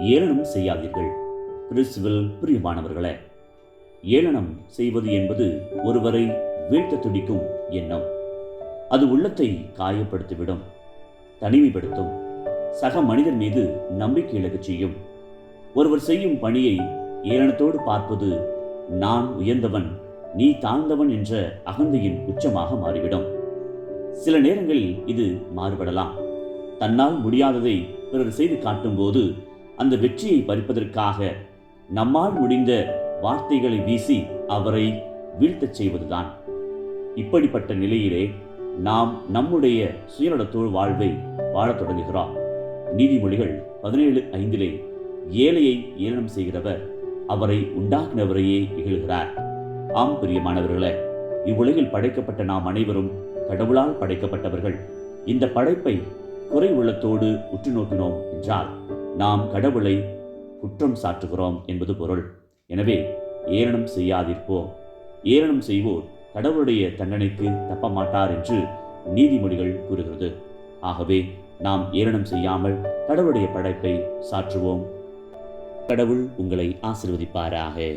ஏளனம் செய்யாதீர்கள். கிறிஸ்துவில் பிரியமானவர்களே ஏளனம் செய்வது என்பது ஒருவரை வீழ்த்த துடிக்கும் எண்ணம். அது உள்ளத்தை காயப்படுத்திவிடும் தனிமைப்படுத்தும். சக மனிதர் மீது நம்பிக்கை இழக்கச் செய்யும். ஒருவர் செய்யும் பணியை ஏளனத்தோடு பார்ப்பது நான் உயர்ந்தவன் நீ தாழ்ந்தவன் என்ற அகந்தையின் உச்சமாக மாறிவிடும். சில நேரங்களில் இது மாறுபடலாம். தன்னால் முடியாததை பிறர் செய்து காட்டும்போது அந்த வெற்றியை பறிப்பதற்காக நம்மால் முடிந்த வார்த்தைகளை வீசி அவரை வீழ்த்தச் செய்வதுதான். இப்படிப்பட்ட நிலையிலே நாம் நம்முடைய சுயநலத்தோடு வாழ்வை வாழத் தொடங்குகிறோம். நீதிமொழிகள் பதினேழு ஐந்திலே ஏழையை ஏளனம் செய்கிறவர் அவரை உண்டாக்கினவரையே இகழ்கிறார். ஆம் பிரியமானவர்களே இவ்வுலகில் படைக்கப்பட்ட நாம் அனைவரும் கடவுளால் படைக்கப்பட்டவர்கள். இந்த படைப்பை குறை உள்ளத்தோடு உற்று நோக்கினோம் என்றால் நாம் கடவுளை குற்றம் சாட்டுகிறோம் என்பது பொருள். எனவே ஏளனம் செய்யாதிருப்போம். ஏளனம் செய்வோர் கடவுளுடைய தண்டனைக்கு தப்ப மாட்டார் என்று நீதிமொழிகள் கூறுகிறது. ஆகவே நாம் ஏளனம் செய்யாமல் கடவுளுடைய படைப்பை சாற்றுவோம். கடவுள் உங்களை ஆசிர்வதிப்பாராக.